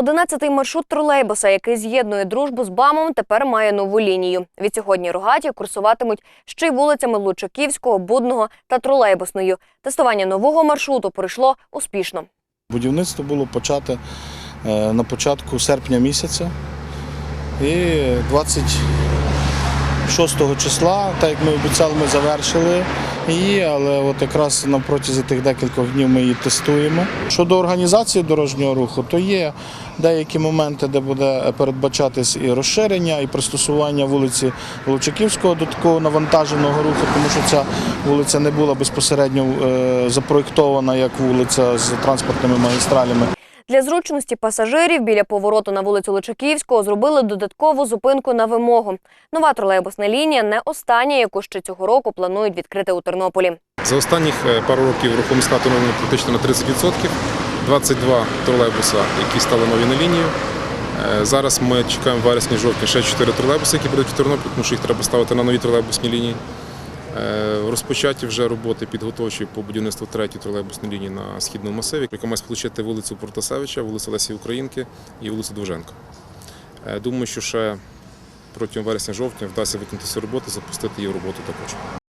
Одинадцятий маршрут тролейбуса, який з'єднує дружбу з БАМом, тепер має нову лінію. Відсьогодні рогаті курсуватимуть ще й вулицями Лучаківського, Будного та тролейбусною. Тестування нового маршруту пройшло успішно. Будівництво було почате е, на початку серпня місяця. І 26 числа, так як ми обіцяли, ми завершили її, але от якраз на протязі тих декількох днів ми її тестуємо. Щодо організації дорожнього руху, то є деякі моменти, де буде передбачатись і розширення, і пристосування вулиці Лучаківського до такого навантаженого руху, тому що ця вулиця не була безпосередньо е, запроєктована як вулиця з транспортними магістралями. Для зручності пасажирів біля повороту на вулицю Лучаківського зробили додаткову зупинку на вимогу. Нова тролейбусна лінія не остання, яку ще цього року планують відкрити у Тернополі. За останніх е, пару років рухомість оновлена практично на 30%. 22 тролейбуса, які стали нові на лінію. Е, Зараз ми чекаємо в вересні-жовтні ще 4 тролейбуси, які будуть в Тернопіль, тому що їх треба ставити на нові тролейбусні лінії. Е, Розпочаті вже роботи підготовчі по будівництву третьої тролейбусної лінії на східному масиві, яка має сполучити вулицю Протасевича, вулицю Лесі Українки і вулицю Довженка. Е, Думаю, що ще протягом вересня-жовтня вдасться виконати всі роботи, запустити її роботу також.